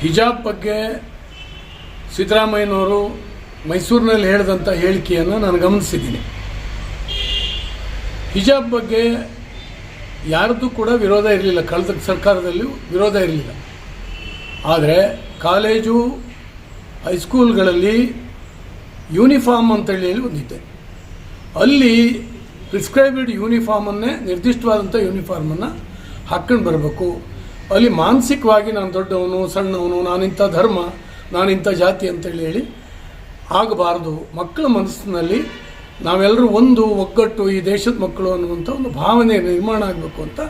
ಹಿಜಾಬ್ ಬಗ್ಗೆ ಸಿದ್ದರಾಮಯ್ಯನವರು ಮೈಸೂರಿನಲ್ಲಿ ಹೇಳಿದಂಥ ಹೇಳಿಕೆಯನ್ನು ನಾನು ಗಮನಿಸಿದ್ದೀನಿ. ಹಿಜಾಬ್ ಬಗ್ಗೆ ಯಾರದ್ದು ಕೂಡ ವಿರೋಧ ಇರಲಿಲ್ಲ. ಕಳೆದ ಸರ್ಕಾರದಲ್ಲಿಯೂ ವಿರೋಧ ಇರಲಿಲ್ಲ. ಆದರೆ ಕಾಲೇಜು, ಹೈಸ್ಕೂಲ್ಗಳಲ್ಲಿ ಯೂನಿಫಾರ್ಮ್ ಅಂತೇಳಿ ಹೇಳಿ ಒಂದಿದೆ. ಅಲ್ಲಿ ಪ್ರಿಸ್ಕ್ರೈಬ್ಡ್ ಯೂನಿಫಾರ್ಮನ್ನೇ ನಿರ್ದಿಷ್ಟವಾದಂಥ ಯೂನಿಫಾರ್ಮನ್ನು ಹಾಕ್ಕೊಂಡು ಬರಬೇಕು. ಅಲ್ಲಿ ಮಾನಸಿಕವಾಗಿ ನಾನು ದೊಡ್ಡವನು, ಸಣ್ಣವನು, ನಾನಿಂಥ ಧರ್ಮ, ನಾನಿಂಥ ಜಾತಿ ಅಂತೇಳಿ ಹೇಳಿ ಆಗಬಾರ್ದು. ಮಕ್ಕಳ ಮನಸ್ಸಿನಲ್ಲಿ ನಾವೆಲ್ಲರೂ ಒಂದು ಒಗ್ಗಟ್ಟು ಈ ದೇಶದ ಮಕ್ಕಳು ಅನ್ನುವಂಥ ಒಂದು ಭಾವನೆ ನಿರ್ಮಾಣ ಆಗಬೇಕು ಅಂತ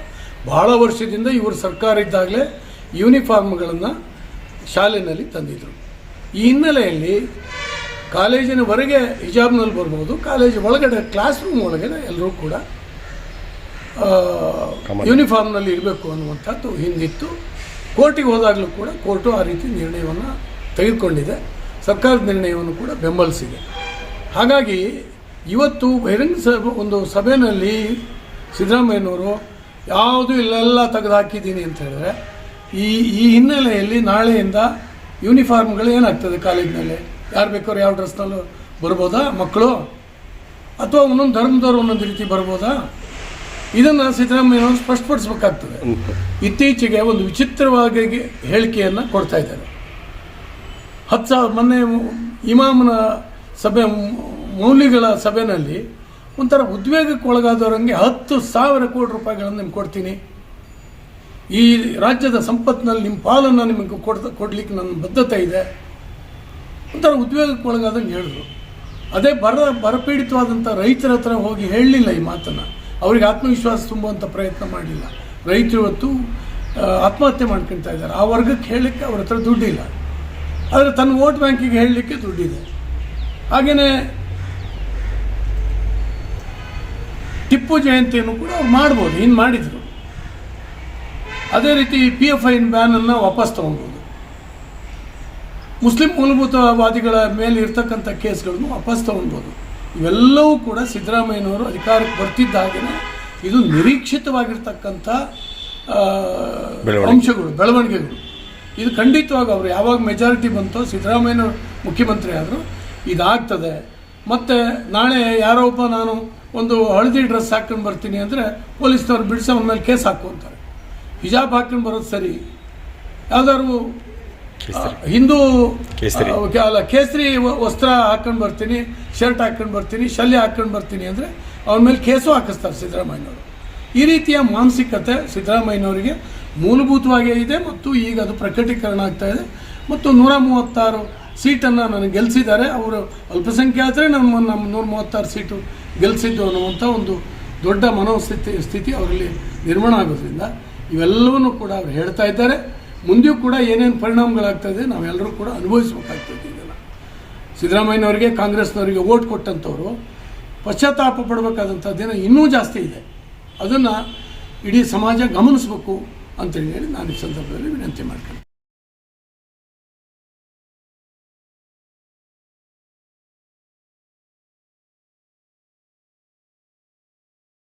ಭಾಳ ವರ್ಷದಿಂದ ಇವರು ಸರ್ಕಾರ ಇದ್ದಾಗಲೇ ಯೂನಿಫಾರ್ಮ್ಗಳನ್ನು ಶಾಲೆಯಲ್ಲಿ ತಂದಿದ್ದರು ಈ ಹಿನ್ನೆಲೆಯಲ್ಲಿ ಕಾಲೇಜಿನ ಹೊರಗೆ ಹಿಜಾಬ್ನಲ್ಲಿ ಬರ್ಬೋದು, ಕಾಲೇಜ್ ಒಳಗಡೆ ಕ್ಲಾಸ್ ರೂಮ್ ಒಳಗಡೆ ಎಲ್ಲರೂ ಕೂಡ ಯೂನಿಫಾರ್ಮ್ನಲ್ಲಿ ಇರಬೇಕು ಅನ್ನುವಂಥದ್ದು ಹಿಂದಿತ್ತು ಕೋರ್ಟಿಗೆ ಹೋದಾಗಲೂ ಕೂಡ ಕೋರ್ಟು ಆ ರೀತಿ ನಿರ್ಣಯವನ್ನು ತೆಗೆದುಕೊಂಡಿದೆ. ಸರ್ಕಾರದ ನಿರ್ಣಯವನ್ನು ಕೂಡ ಬೆಂಬಲಿಸಿದೆ. ಹಾಗಾಗಿ ಇವತ್ತು ಬಹಿರಂಗ ಸಭೆ, ಒಂದು ಸಭೆಯಲ್ಲಿ ಸಿದ್ದರಾಮಯ್ಯನವರು, ಯಾವುದು ಇಲ್ಲೆಲ್ಲ ತೆಗೆದುಹಾಕಿದ್ದೀನಿ ಅಂತ ಹೇಳಿದ್ರೆ, ಈ ಈ ಹಿನ್ನೆಲೆಯಲ್ಲಿ ನಾಳೆಯಿಂದ ಯೂನಿಫಾರ್ಮ್ಗಳು ಏನಾಗ್ತದೆ ಕಾಲೇಜಿನಲ್ಲಿ ಯಾರು ಬೇಕಾದ್ರೂ ಯಾವ ಡ್ರೆಸ್ನಲ್ಲೂ ಬರ್ಬೋದಾ ಮಕ್ಕಳು? ಅಥವಾ ಒಂದೊಂದು ಧರ್ಮದವರು ಒಂದೊಂದು ರೀತಿ ಬರ್ಬೋದಾ? ಇದನ್ನು ಸಿದ್ದರಾಮಯ್ಯನವರು ಸ್ಪಷ್ಟಪಡಿಸಬೇಕಾಗ್ತದೆ. ಇತ್ತೀಚೆಗೆ ಒಂದು ವಿಚಿತ್ರವಾಗಿ ಹೇಳಿಕೆಯನ್ನು ಕೊಡ್ತಾ ಇದ್ದಾರೆ. ಹತ್ತು ಸಾವಿರ ಮೊನ್ನೆ ಇಮಾಮನ ಸಭೆ ಮೌಲ್ಯಗಳ ಸಭೆಯಲ್ಲಿ ಒಂಥರ ಉದ್ವೇಗಕ್ಕೆ ಒಳಗಾದವರಂಗೆ ಹತ್ತು ಸಾವಿರ ಕೋಟಿ ರೂಪಾಯಿಗಳನ್ನು ನಿಮ್ಗೆ ಕೊಡ್ತೀನಿ. ಈ ರಾಜ್ಯದ ಸಂಪತ್ತಿನಲ್ಲಿ ನಿಮ್ಮ ಪಾಲನ್ನು ನಿಮಗೆ ಕೊಡ್ತ ಕೊಡ್ಲಿಕ್ಕೆ ನನ್ನ ಬದ್ಧತೆ ಇದೆ. ಒಂಥರ ಉದ್ವೇಗಕ್ಕೆ ಒಳಗಾದಂಗೆ ಹೇಳಿದ್ರು. ಅದೇ ಬರ ಬರಪೀಡಿತವಾದಂಥ ರೈತರ ಹತ್ರ ಹೋಗಿ ಹೇಳಲಿಲ್ಲ ಈ ಮಾತನ್ನು. ಅವರಿಗೆ ಆತ್ಮವಿಶ್ವಾಸ ತುಂಬುವಂಥ ಪ್ರಯತ್ನ ಮಾಡಿಲ್ಲ. ರೈತರು ಇವತ್ತು ಆತ್ಮಹತ್ಯೆ ಮಾಡ್ಕೊಳ್ತಾ ಇದ್ದಾರೆ. ಆ ವರ್ಗಕ್ಕೆ ಹೇಳಲಿಕ್ಕೆ ಅವ್ರ ಹತ್ರ ದುಡ್ಡಿಲ್ಲ. ಆದರೆ ತನ್ನ ವೋಟ್ ಬ್ಯಾಂಕಿಗೆ ಹೇಳಲಿಕ್ಕೆ ದುಡ್ಡಿದೆ. ಹಾಗೆಯೇ ಟಿಪ್ಪು ಜಯಂತಿಯನ್ನು ಕೂಡ ಅವ್ರು ಮಾಡ್ಬೋದು ಇನ್ನು ಮಾಡಿದರು. ಅದೇ ರೀತಿ ಪಿ ಎಫ್ ಐನ್ ಬ್ಯಾನನ್ನು ವಾಪಸ್ ತೊಗೊಬೋದು ಮುಸ್ಲಿಂ ಮೂಲಭೂತವಾದಿಗಳ ಮೇಲೆ ಇರ್ತಕ್ಕಂಥ ಕೇಸ್ಗಳನ್ನು ವಾಪಸ್ ತೊಗೊಳ್ಬೋದು ಇವೆಲ್ಲವೂ ಕೂಡ ಸಿದ್ದರಾಮಯ್ಯನವರು ಅಧಿಕಾರಕ್ಕೆ ಬರ್ತಿದ್ದಾಗೇ ಇದು ನಿರೀಕ್ಷಿತವಾಗಿರ್ತಕ್ಕಂಥ. ಅಂಶಗಳು ಬೆಳವಣಿಗೆಗಳು. ಇದು ಖಂಡಿತವಾಗಿ ಅವರು ಯಾವಾಗ ಮೆಜಾರಿಟಿ ಬಂತೋ ಸಿದ್ದರಾಮಯ್ಯನವರು ಮುಖ್ಯಮಂತ್ರಿ ಆದರೂ ಇದಾಗ್ತದೆ. ಮತ್ತು ನಾಳೆ ಯಾರೋ ಒಬ್ಬ ನಾನು ಒಂದು ಹಳದಿ ಡ್ರೆಸ್ ಹಾಕ್ಕೊಂಡು ಬರ್ತೀನಿ ಅಂದರೆ ಪೊಲೀಸ್ನವ್ರು ಬಿಡಿಸಿ ಅವನ ಮೇಲೆ ಕೇಸ್ ಹಾಕು ಅಂತಾರೆ ಹಿಜಾಬ್ ಹಾಕ್ಕೊಂಡು ಬರೋದು ಸರಿ. ಯಾವ್ದಾದ್ರು ಹಿಂದೂ ಕೇಸರಿ. ಅಲ್ಲ ಕೇಸರಿ ವಸ್ತ್ರ ಹಾಕೊಂಡು ಬರ್ತೀನಿ ಶರ್ಟ್ ಹಾಕೊಂಡು ಬರ್ತೀನಿ ಶಲ್ಯ ಹಾಕೊಂಡು ಬರ್ತೀನಿ ಅಂದರೆ ಅವ್ರ ಮೇಲೆ ಕೇಸು ಹಾಕಿಸ್ತಾರೆ ಸಿದ್ದರಾಮಯ್ಯನವರು. ಈ ರೀತಿಯ ಮಾನಸಿಕತೆ ಸಿದ್ದರಾಮಯ್ಯನವರಿಗೆ ಮೂಲಭೂತವಾಗಿ ಇದೆ ಮತ್ತು ಈಗ ಅದು ಪ್ರಕಟೀಕರಣ ಆಗ್ತಾ ಇದೆ. ಮತ್ತು ನೂರ ಮೂವತ್ತಾರು ಸೀಟನ್ನು ನನಗೆ ಗೆಲ್ಲಿಸಿದ್ದಾರೆ ಅವರು ಅಲ್ಪಸಂಖ್ಯಾತರೇ ನಮ್ಮ ನಮ್ಮ ನೂರ ಮೂವತ್ತಾರು ಸೀಟು ಗೆಲ್ಲಿಸಿದ್ದು ಅನ್ನುವಂಥ ಒಂದು ದೊಡ್ಡ ಮನೋಸ್ಥಿತಿ ಸ್ಥಿತಿ ಅವರಲ್ಲಿ ನಿರ್ಮಾಣ ಆಗೋದ್ರಿಂದ ಇವೆಲ್ಲವನ್ನೂ ಕೂಡ ಅವ್ರು ಹೇಳ್ತಾ ಇದ್ದಾರೆ. ಮುಂದೆಯೂ ಕೂಡ ಏನೇನು ಪರಿಣಾಮಗಳಾಗ್ತದೆ ನಾವೆಲ್ಲರೂ ಕೂಡ ಅನುಭವಿಸ್ಬೇಕಾಗ್ತದೆ ಇದೆಲ್ಲ. ಸಿದ್ದರಾಮಯ್ಯನವರಿಗೆ, ಕಾಂಗ್ರೆಸ್ನವರಿಗೆ ಓಟ್ ಕೊಟ್ಟಂಥವ್ರು ಪಶ್ಚಾತ್ತಾಪ ಪಡಬೇಕಾದಂಥ ದಿನ ಇನ್ನೂ ಜಾಸ್ತಿ ಇದೆ. ಅದನ್ನು ಇಡೀ ಸಮಾಜ ಗಮನಿಸಬೇಕು ಅಂತೇಳಿ ಹೇಳಿ ನಾನು ಈ ಸಂದರ್ಭದಲ್ಲಿ ವಿನಂತಿ ಮಾಡ್ತೀನಿ